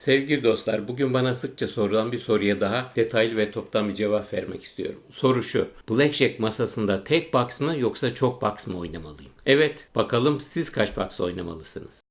Sevgili dostlar, bugün bana sıkça sorulan bir soruya daha detaylı ve toptan bir cevap vermek istiyorum. Soru şu, Blackjack masasında tek box mı yoksa çok box mı oynamalıyım? Evet, bakalım siz kaç box oynamalısınız?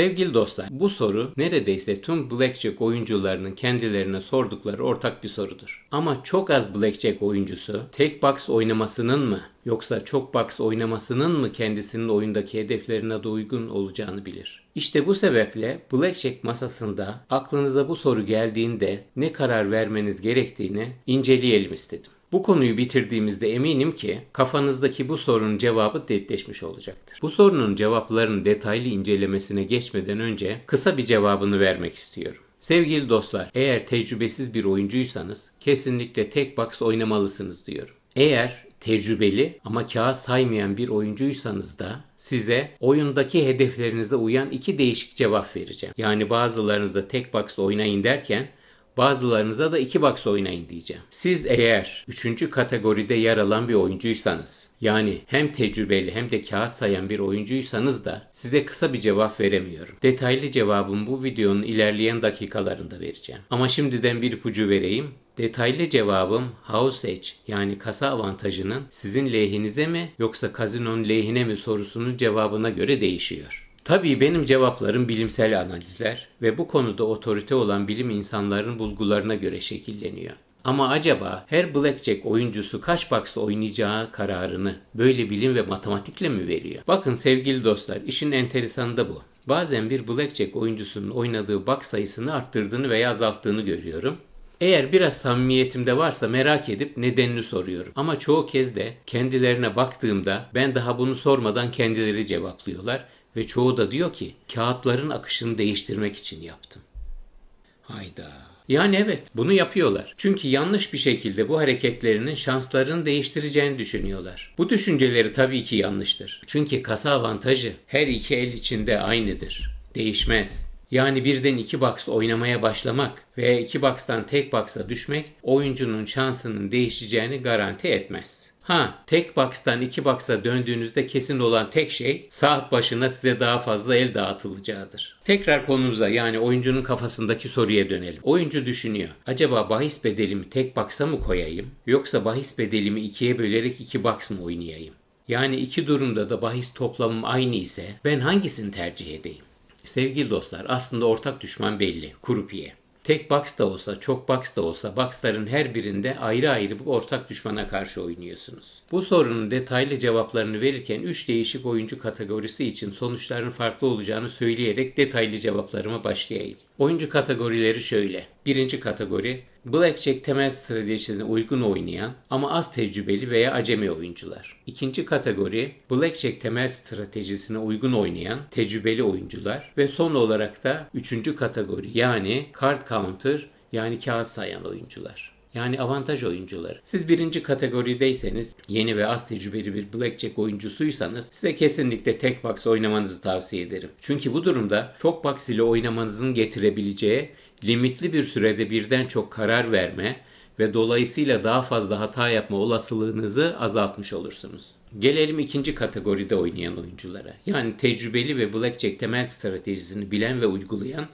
Sevgili dostlar, bu soru neredeyse tüm blackjack oyuncularının kendilerine sordukları ortak bir sorudur. Ama çok az blackjack oyuncusu tek box oynamasının mı yoksa çok box oynamasının mı kendisinin oyundaki hedeflerine de uygun olacağını bilir. İşte bu sebeple blackjack masasında aklınıza bu soru geldiğinde ne karar vermeniz gerektiğini inceleyelim istedim. Bu konuyu bitirdiğimizde eminim ki kafanızdaki bu sorunun cevabı netleşmiş olacaktır. Bu sorunun cevaplarının detaylı incelemesine geçmeden önce kısa bir cevabını vermek istiyorum. Sevgili dostlar, eğer tecrübesiz bir oyuncuysanız kesinlikle tek box oynamalısınız diyorum. Eğer tecrübeli ama kağıt saymayan bir oyuncuysanız da size oyundaki hedeflerinize uyan iki değişik cevap vereceğim. Yani bazılarınızda tek box oynayın derken Bazılarınıza da iki box oynayın diyeceğim. Siz eğer üçüncü kategoride yer alan bir oyuncuysanız yani hem tecrübeli hem de kağıt sayan bir oyuncuysanız da size kısa bir cevap veremiyorum. Detaylı cevabımı bu videonun ilerleyen dakikalarında vereceğim. Ama şimdiden bir ipucu vereyim. Detaylı cevabım house edge yani kasa avantajının sizin lehinize mi yoksa kazinonun lehine mi sorusunun cevabına göre değişiyor. Tabii benim cevaplarım bilimsel analizler ve bu konuda otorite olan bilim insanlarının bulgularına göre şekilleniyor. Ama acaba her blackjack oyuncusu kaç box'ta oynayacağı kararını böyle bilim ve matematikle mi veriyor? Bakın sevgili dostlar işin enteresanı da bu. Bazen bir blackjack oyuncusunun oynadığı box sayısını arttırdığını veya azalttığını görüyorum. Eğer biraz samimiyetim de varsa merak edip nedenini soruyorum. Ama çoğu kez de kendilerine baktığımda ben daha bunu sormadan kendileri cevaplıyorlar ve çoğu da diyor ki kağıtların akışını değiştirmek için yaptım. Hayda. Yani evet bunu yapıyorlar. Çünkü yanlış bir şekilde bu hareketlerinin şanslarını değiştireceğini düşünüyorlar. Bu düşünceleri tabii ki yanlıştır. Çünkü kasa avantajı her iki el içinde aynıdır. Değişmez. Yani birden iki box oynamaya başlamak ve iki box'tan tek box'a düşmek oyuncunun şansının değişeceğini garanti etmez. Ha, tek box'tan iki box'a döndüğünüzde kesin olan tek şey saat başına size daha fazla el dağıtılacağıdır. Tekrar konumuza yani oyuncunun kafasındaki soruya dönelim. Oyuncu düşünüyor. Acaba bahis bedelimi tek box'a mı koyayım yoksa bahis bedelimi ikiye bölerek iki box mı oynayayım? Yani iki durumda da bahis toplamım aynı ise ben hangisini tercih edeyim? Sevgili dostlar aslında ortak düşman belli. Kurupiye. Tek box da olsa, çok box da olsa boxların her birinde ayrı ayrı bu ortak düşmana karşı oynuyorsunuz. Bu sorunun detaylı cevaplarını verirken 3 değişik oyuncu kategorisi için sonuçların farklı olacağını söyleyerek detaylı cevaplarıma başlayayım. Oyuncu kategorileri şöyle. Birinci kategori Blackjack temel stratejisine uygun oynayan ama az tecrübeli veya acemi oyuncular. İkinci kategori Blackjack temel stratejisine uygun oynayan tecrübeli oyuncular ve son olarak da üçüncü kategori yani card counter yani kağıt sayan oyuncular. Yani avantaj oyuncuları. Siz birinci kategorideyseniz, yeni ve az tecrübeli bir blackjack oyuncusuysanız size kesinlikle tek box oynamanızı tavsiye ederim. Çünkü bu durumda çok box ile oynamanızın getirebileceği limitli bir sürede birden çok karar verme ve dolayısıyla daha fazla hata yapma olasılığınızı azaltmış olursunuz. Gelelim ikinci kategoride oynayan oyunculara. Yani tecrübeli ve blackjack temel stratejisini bilen ve uygulayan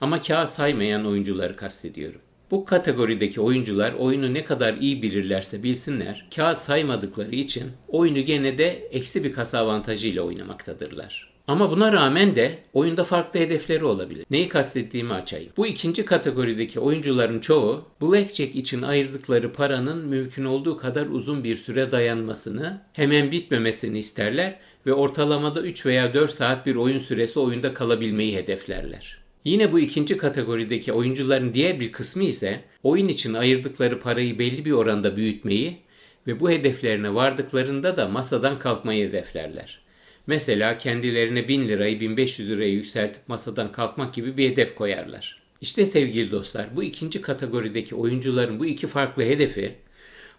ama kağıt saymayan oyuncuları kastediyorum. Bu kategorideki oyuncular oyunu ne kadar iyi bilirlerse bilsinler, kağıt saymadıkları için oyunu gene de eksi bir kasa avantajı ile oynamaktadırlar. Ama buna rağmen de oyunda farklı hedefleri olabilir. Neyi kastettiğimi açayım. Bu ikinci kategorideki oyuncuların çoğu Blackjack için ayırdıkları paranın mümkün olduğu kadar uzun bir süre dayanmasını, hemen bitmemesini isterler ve ortalamada 3 veya 4 saat bir oyun süresi oyunda kalabilmeyi hedeflerler. Yine bu ikinci kategorideki oyuncuların diğer bir kısmı ise oyun için ayırdıkları parayı belli bir oranda büyütmeyi ve bu hedeflerine vardıklarında da masadan kalkmayı hedeflerler. Mesela kendilerine 1000 lirayı 1500 liraya yükseltip masadan kalkmak gibi bir hedef koyarlar. İşte sevgili dostlar bu ikinci kategorideki oyuncuların bu iki farklı hedefi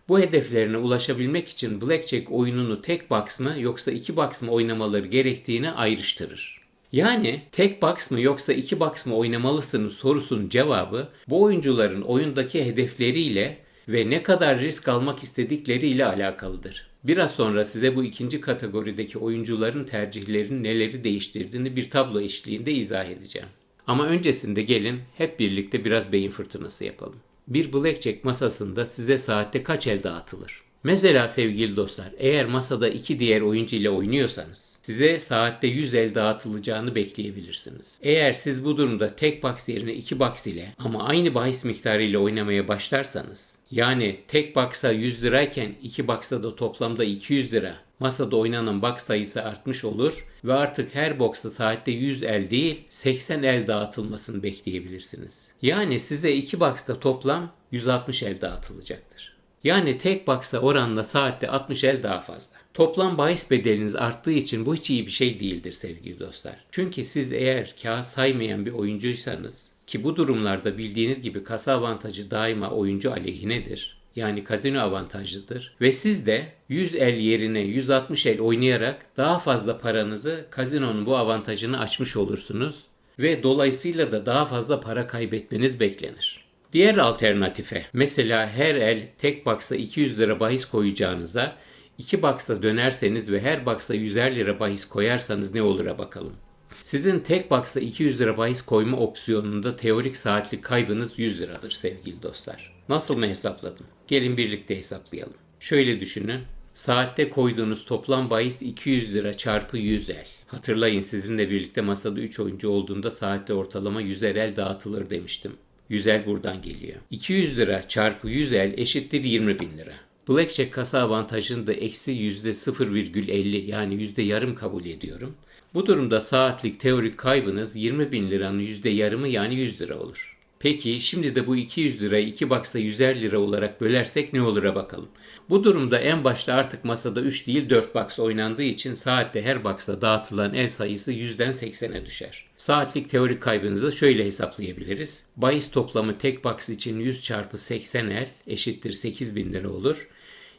bu hedeflerine ulaşabilmek için Blackjack oyununu tek box mı yoksa iki box mı oynamaları gerektiğini ayrıştırır. Yani tek box mı yoksa iki box mı oynamalısınız sorusunun cevabı bu oyuncuların oyundaki hedefleriyle ve ne kadar risk almak istedikleri ile alakalıdır. Biraz sonra size bu ikinci kategorideki oyuncuların tercihlerinin neleri değiştirdiğini bir tablo eşliğinde izah edeceğim. Ama öncesinde gelin hep birlikte biraz beyin fırtınası yapalım. Bir blackjack masasında size saatte kaç el dağıtılır? Mesela sevgili dostlar, eğer masada iki diğer oyuncu ile oynuyorsanız size saatte 100 el dağıtılacağını bekleyebilirsiniz. Eğer siz bu durumda tek box yerine iki box ile ama aynı bahis miktarı ile oynamaya başlarsanız yani tek box'a 100 lirayken iki box'ta da toplamda 200 lira masada oynanan box sayısı artmış olur ve artık her box'ta saatte 100 el değil 80 el dağıtılmasını bekleyebilirsiniz. Yani size iki box'ta toplam 160 el dağıtılacaktır. Yani tek box'ta oranla saatte 60 el daha fazla. Toplam bahis bedeliniz arttığı için bu hiç iyi bir şey değildir sevgili dostlar. Çünkü siz eğer kağıt saymayan bir oyuncuysanız ki bu durumlarda bildiğiniz gibi kasa avantajı daima oyuncu aleyhinedir. Yani kazino avantajlıdır. Ve siz de 100 el yerine 160 el oynayarak daha fazla paranızı kazinonun bu avantajını açmış olursunuz. Ve dolayısıyla da daha fazla para kaybetmeniz beklenir. Diğer alternatife mesela her el tek box'a 200 lira bahis koyacağınıza 2 box'ta dönerseniz ve her box'ta 100'er lira bahis koyarsanız ne olur'a bakalım. Sizin tek box'ta 200 lira bahis koyma opsiyonunda teorik saatlik kaybınız 100 liradır sevgili dostlar. Nasıl mı hesapladım? Gelin birlikte hesaplayalım. Şöyle düşünün. Saatte koyduğunuz toplam bahis 200 lira çarpı 100 el. Hatırlayın sizinle birlikte masada 3 oyuncu olduğunda saatte ortalama 100'er el dağıtılır demiştim. 100 el buradan geliyor. 200 lira çarpı 100 el eşittir 20 bin lira. Blackjack kasa avantajını da eksi %0,50 yani yüzde yarım kabul ediyorum. Bu durumda saatlik teorik kaybınız 20 bin liranın yüzde yarımı yani 100 lira olur. Peki şimdi de bu 200 lirayı 2 box'ta 100'er lira olarak bölersek ne olur'a bakalım. Bu durumda en başta artık masada 3 değil 4 box oynandığı için saatte her box'ta dağıtılan el sayısı 100'den 80'e düşer. Saatlik teorik kaybınızı şöyle hesaplayabiliriz. Bahis toplamı tek box için 100 çarpı 80 el eşittir 8000 lira olur.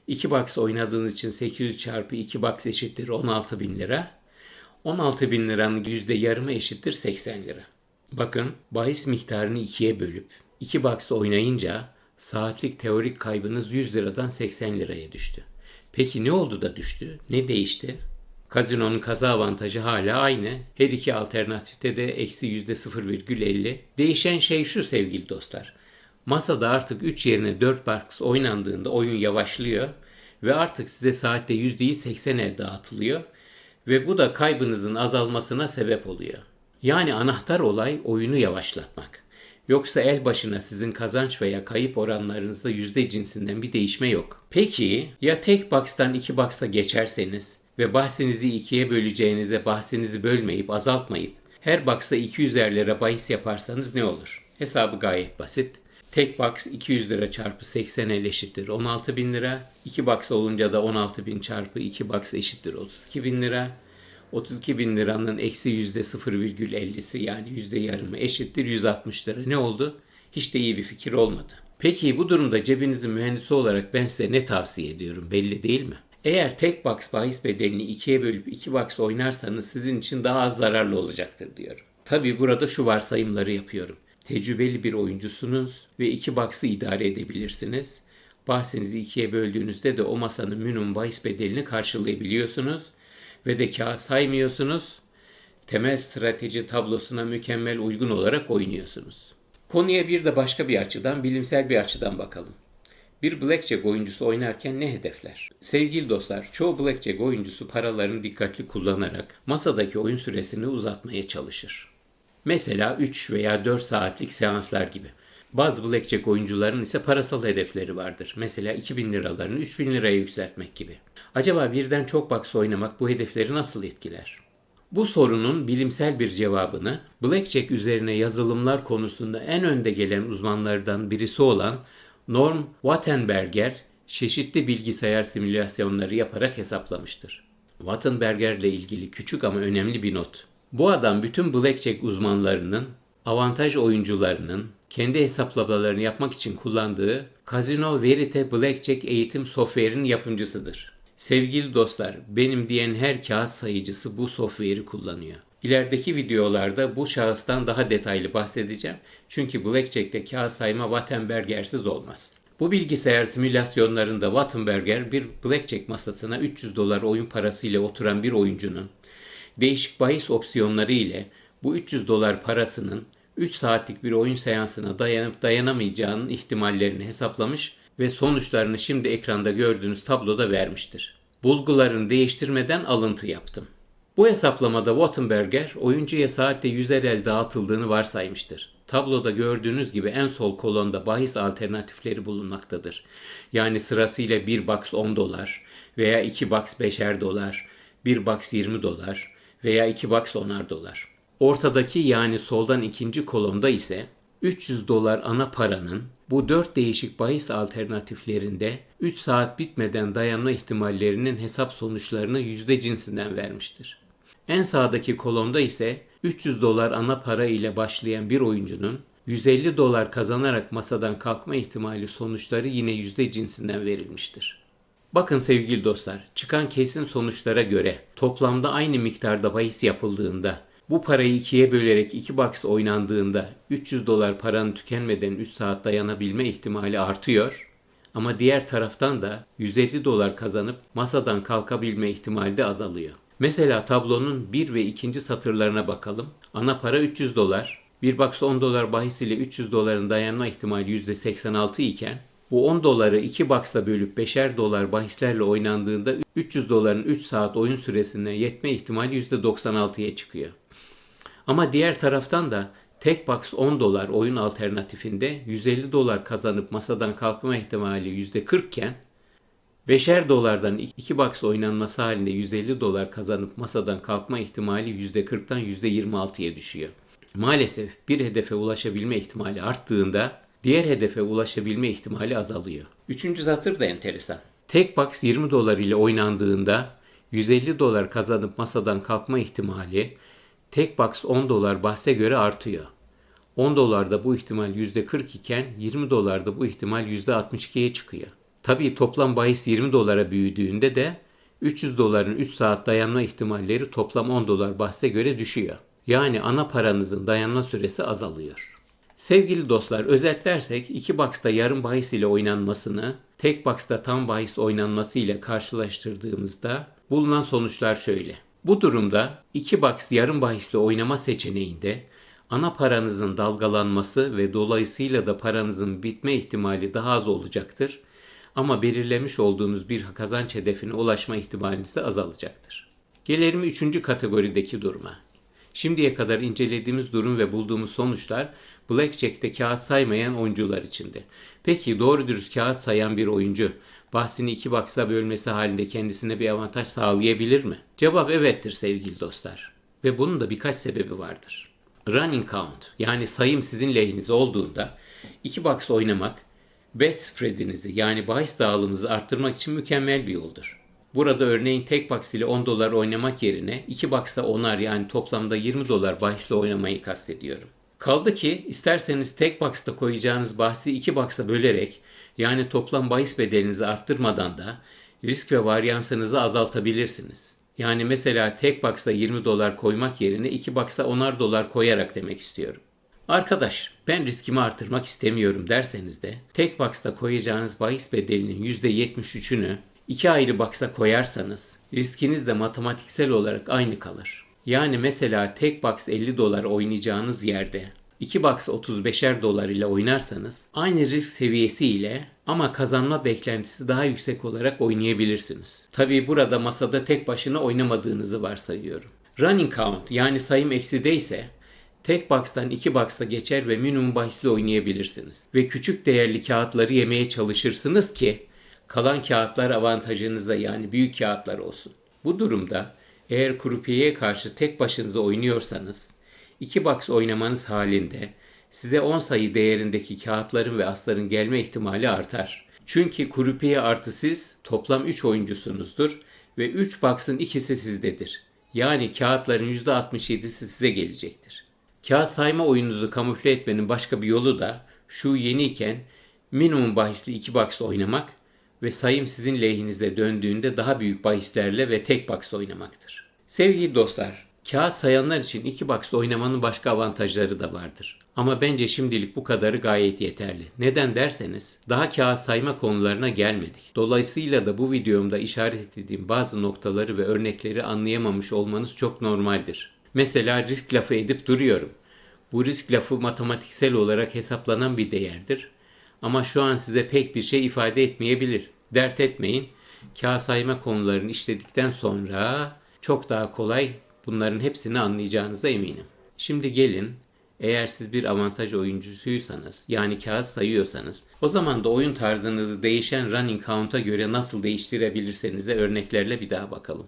2 box oynadığınız için 800 çarpı 2 box eşittir 16 bin lira. 16 bin liranın yüzde yarımı eşittir 80 lira. Bakın bahis miktarını ikiye bölüp 2 box'ta oynayınca saatlik teorik kaybınız 100 liradan 80 liraya düştü. Peki ne oldu da düştü? Ne değişti? Kazinonun kaza avantajı hala aynı. Her iki alternatifte de eksi yüzde 0,50. Değişen şey şu sevgili dostlar. Masada artık 3 yerine 4 box oynandığında oyun yavaşlıyor ve artık size saatte 100 değil 80 el dağıtılıyor ve bu da kaybınızın azalmasına sebep oluyor. Yani anahtar olay oyunu yavaşlatmak. Yoksa el başına sizin kazanç veya kayıp oranlarınızda yüzde cinsinden bir değişme yok. Peki ya tek box'tan iki box'a geçerseniz ve bahsinizi ikiye böleceğinize bahsinizi bölmeyip azaltmayıp her box'ta 200 lira bahis yaparsanız ne olur? Hesabı gayet basit. Tek box 200 lira çarpı 80 el eşittir 16 bin lira. 2 box olunca da 16 bin çarpı 2 box eşittir 32 bin lira. 32 bin liranın eksi yüzde 0,50'si yani yüzde yarımı eşittir 160 lira. Ne oldu? Hiç de iyi bir fikir olmadı. Peki bu durumda cebinizin mühendisi olarak ben size ne tavsiye ediyorum belli değil mi? Eğer tek box bahis bedelini ikiye bölüp iki box oynarsanız sizin için daha az zararlı olacaktır diyorum. Tabi burada şu varsayımları yapıyorum. Tecrübeli bir oyuncusunuz ve iki box'ı idare edebilirsiniz. Bahsinizi ikiye böldüğünüzde de o masanın minimum bahis bedelini karşılayabiliyorsunuz ve de kağıt saymıyorsunuz. Temel strateji tablosuna mükemmel uygun olarak oynuyorsunuz. Konuya bir de başka bir açıdan, bilimsel bir açıdan bakalım. Bir blackjack oyuncusu oynarken ne hedefler? Sevgili dostlar, çoğu blackjack oyuncusu paralarını dikkatli kullanarak masadaki oyun süresini uzatmaya çalışır. Mesela 3 veya 4 saatlik seanslar gibi. Bazı blackjack oyuncuların ise parasal hedefleri vardır. Mesela 2000 liralarını 3000 liraya yükseltmek gibi. Acaba birden çok box oynamak bu hedefleri nasıl etkiler? Bu sorunun bilimsel bir cevabını blackjack üzerine yazılımlar konusunda en önde gelen uzmanlardan birisi olan Norm Wattenberger çeşitli bilgisayar simülasyonları yaparak hesaplamıştır. Wattenberger ile ilgili küçük ama önemli bir not. Bu adam bütün blackjack uzmanlarının avantaj oyuncularının kendi hesaplamalarını yapmak için kullandığı Casino Verite Blackjack eğitim software'in yapımcısıdır. Sevgili dostlar, benim diyen her kağıt sayıcısı bu software'i kullanıyor. İlerideki videolarda bu şahıstan daha detaylı bahsedeceğim. Çünkü Blackjack'te kağıt sayma Wattenberger'siz olmaz. Bu bilgisayar simülasyonlarında Wattenberger bir blackjack masasına 300 dolar oyun parasıyla oturan bir oyuncunun değişik bahis opsiyonları ile bu 300 dolar parasının 3 saatlik bir oyun seansına dayanıp dayanamayacağının ihtimallerini hesaplamış ve sonuçlarını şimdi ekranda gördüğünüz tabloda vermiştir. Bulgularını değiştirmeden alıntı yaptım. Bu hesaplamada Wattenberger oyuncuya saatte 100'er el dağıtıldığını varsaymıştır. Tabloda gördüğünüz gibi en sol kolonda bahis alternatifleri bulunmaktadır. Yani sırasıyla 1 box 10 dolar veya 2 box 5'er dolar, 1 box 20 dolar veya 2 box 10'ar dolar. Ortadaki yani soldan ikinci kolonda ise 300 dolar ana paranın bu dört değişik bahis alternatiflerinde 3 saat bitmeden dayanma ihtimallerinin hesap sonuçlarını yüzde cinsinden vermiştir. En sağdaki kolonda ise 300 dolar ana para ile başlayan bir oyuncunun 150 dolar kazanarak masadan kalkma ihtimali sonuçları yine yüzde cinsinden verilmiştir. Bakın sevgili dostlar, çıkan kesin sonuçlara göre toplamda aynı miktarda bahis yapıldığında bu parayı ikiye bölerek iki box'ta oynandığında 300 dolar paranın tükenmeden 3 saat dayanabilme ihtimali artıyor. Ama diğer taraftan da 150 dolar kazanıp masadan kalkabilme ihtimali de azalıyor. Mesela tablonun 1 ve 2. satırlarına bakalım. Ana para 300 dolar. Bir box 10 dolar bahis ile 300 doların dayanma ihtimali %86 iken bu 10 doları 2 box'la bölüp 5'er dolar bahislerle oynandığında 300 doların 3 saat oyun süresine yetme ihtimali %96'ya çıkıyor. Ama diğer taraftan da tek box 10 dolar oyun alternatifinde 150 dolar kazanıp masadan kalkma ihtimali %40 iken 5'er dolardan 2 box oynanması halinde 150 dolar kazanıp masadan kalkma ihtimali %40'dan %26'ya düşüyor. Maalesef bir hedefe ulaşabilme ihtimali arttığında diğer hedefe ulaşabilme ihtimali azalıyor. Üçüncü satır da enteresan. Tek box 20 dolar ile oynandığında 150 dolar kazanıp masadan kalkma ihtimali tek box 10 dolar bahse göre artıyor. 10 dolarda bu ihtimal %40 iken 20 dolarda bu ihtimal %62'ye çıkıyor. Tabii toplam bahis 20 dolara büyüdüğünde de 300 doların 3 saat dayanma ihtimalleri toplam 10 dolar bahse göre düşüyor. Yani ana paranızın dayanma süresi azalıyor. Sevgili dostlar özetlersek iki box'ta yarım bahis ile oynanmasını tek box'ta tam bahis oynanması ile karşılaştırdığımızda bulunan sonuçlar şöyle. Bu durumda iki box yarım bahisle oynama seçeneğinde ana paranızın dalgalanması ve dolayısıyla da paranızın bitme ihtimali daha az olacaktır. Ama belirlemiş olduğunuz bir kazanç hedefine ulaşma ihtimaliniz de azalacaktır. Gelelim üçüncü kategorideki duruma. Şimdiye kadar incelediğimiz durum ve bulduğumuz sonuçlar Blackjack'te kağıt saymayan oyuncular içinde. Peki doğru dürüst kağıt sayan bir oyuncu bahsini iki baksa bölmesi halinde kendisine bir avantaj sağlayabilir mi? Cevap evettir sevgili dostlar. Ve bunun da birkaç sebebi vardır. Running count yani sayım sizin lehinize olduğunda iki box oynamak bet spreadinizi yani bahis dağılımınızı arttırmak için mükemmel bir yoldur. Burada örneğin tek box ile 10 dolar oynamak yerine 2 box'ta 10'ar yani toplamda 20 dolar bahisle oynamayı kastediyorum. Kaldı ki isterseniz tek box'ta koyacağınız bahsi 2 box'a bölerek yani toplam bahis bedelinizi arttırmadan da risk ve varyansınızı azaltabilirsiniz. Yani mesela tek box'ta 20 dolar koymak yerine 2 box'a 10'ar dolar koyarak demek istiyorum. Arkadaş ben riskimi artırmak istemiyorum derseniz de tek box'ta koyacağınız bahis bedelinin %73'ünü iki ayrı baksa koyarsanız riskiniz de matematiksel olarak aynı kalır. Yani mesela tek box 50 dolar oynayacağınız yerde 2 box 35'er dolar ile oynarsanız aynı risk seviyesi ile ama kazanma beklentisi daha yüksek olarak oynayabilirsiniz. Tabii burada masada tek başına oynamadığınızı varsayıyorum. Running count yani sayım ekside ise tek box'tan 2 box'ta geçer ve minimum bahisle oynayabilirsiniz. Ve küçük değerli kağıtları yemeye çalışırsınız ki Kalan kağıtlar avantajınızda yani büyük kağıtlar olsun. Bu durumda eğer krupiyeye karşı tek başınıza oynuyorsanız 2 box oynamanız halinde size 10 sayı değerindeki kağıtların ve asların gelme ihtimali artar. Çünkü krupiye artı siz toplam 3 oyuncusunuzdur ve 3 box'ın ikisi sizdedir. Yani kağıtların %67'si size gelecektir. Kağıt sayma oyununuzu kamufle etmenin başka bir yolu da şu yeniyken minimum bahisli 2 box oynamak ve sayım sizin lehinizde döndüğünde daha büyük bahislerle ve tek box oynamaktır. Sevgili dostlar, kağıt sayanlar için iki box'ta oynamanın başka avantajları da vardır. Ama bence şimdilik bu kadarı gayet yeterli. Neden derseniz daha kağıt sayma konularına gelmedik. Dolayısıyla da bu videomda işaret ettiğim bazı noktaları ve örnekleri anlayamamış olmanız çok normaldir. Mesela risk lafı edip duruyorum. Bu risk lafı matematiksel olarak hesaplanan bir değerdir. Ama şu an size pek bir şey ifade etmeyebilir. Dert etmeyin. Kağıt sayma konularını işledikten sonra çok daha kolay bunların hepsini anlayacağınıza eminim. Şimdi gelin eğer siz bir avantaj oyuncusuysanız yani kağıt sayıyorsanız o zaman da oyun tarzınızı değişen running count'a göre nasıl değiştirebilirseniz de örneklerle bir daha bakalım.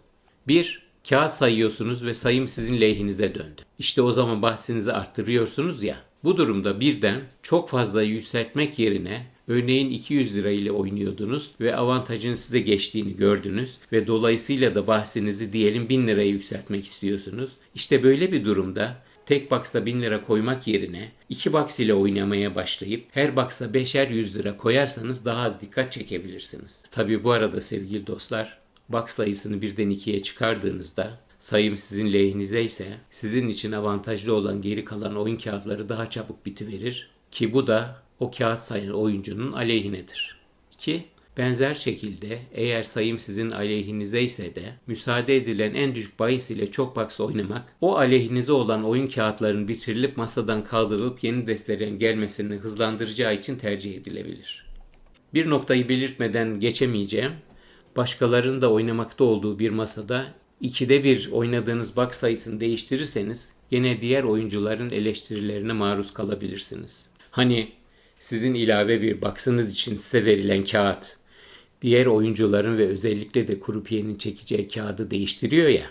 1. Kağıt sayıyorsunuz ve sayım sizin lehinize döndü. İşte o zaman bahsinizi arttırıyorsunuz ya. Bu durumda birden çok fazla yükseltmek yerine örneğin 200 lira ile oynuyordunuz ve avantajın size geçtiğini gördünüz ve dolayısıyla da bahsinizi diyelim 1000 liraya yükseltmek istiyorsunuz. İşte böyle bir durumda tek box'ta 1000 lira koymak yerine 2 box ile oynamaya başlayıp her box'a 5'er 100 lira koyarsanız daha az dikkat çekebilirsiniz. Tabi bu arada sevgili dostlar box sayısını birden ikiye çıkardığınızda sayım sizin lehinize ise sizin için avantajlı olan geri kalan oyun kağıtları daha çabuk bitiverir ki bu da o kağıt sayan oyuncunun aleyhinedir. 2. Benzer şekilde eğer sayım sizin aleyhinize ise de müsaade edilen en düşük bahis ile çok box oynamak o aleyhinize olan oyun kağıtlarının bitirilip masadan kaldırılıp yeni destelerin gelmesini hızlandıracağı için tercih edilebilir. Bir noktayı belirtmeden geçemeyeceğim. Başkalarının da oynamakta olduğu bir masada ikide bir oynadığınız box sayısını değiştirirseniz gene diğer oyuncuların eleştirilerine maruz kalabilirsiniz. Hani sizin ilave bir box'ınız için size verilen kağıt diğer oyuncuların ve özellikle de krupiyenin çekeceği kağıdı değiştiriyor ya.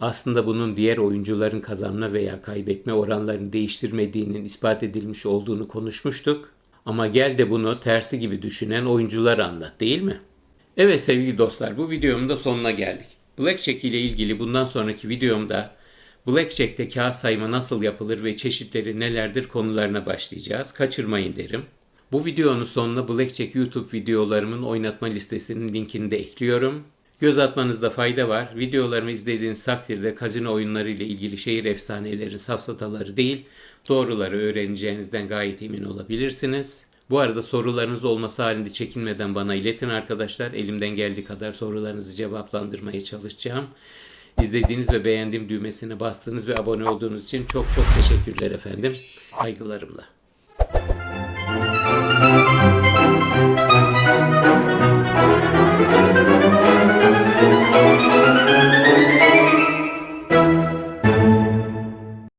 Aslında bunun diğer oyuncuların kazanma veya kaybetme oranlarını değiştirmediğinin ispat edilmiş olduğunu konuşmuştuk. Ama gel de bunu tersi gibi düşünen oyuncular anlat değil mi? Evet sevgili dostlar bu videomun da sonuna geldik. Blackjack ile ilgili bundan sonraki videomda Blackjack'te kağıt sayma nasıl yapılır ve çeşitleri nelerdir konularına başlayacağız. Kaçırmayın derim. Bu videonun sonuna Blackjack YouTube videolarımın oynatma listesinin linkini de ekliyorum. Göz atmanızda fayda var. Videolarımı izlediğiniz takdirde kazino oyunları ile ilgili şehir efsanelerin safsataları değil, doğruları öğreneceğinizden gayet emin olabilirsiniz. Bu arada sorularınız olması halinde çekinmeden bana iletin arkadaşlar. Elimden geldiği kadar sorularınızı cevaplandırmaya çalışacağım. İzlediğiniz ve beğendiğim düğmesine bastığınız ve abone olduğunuz için çok çok teşekkürler efendim. Saygılarımla.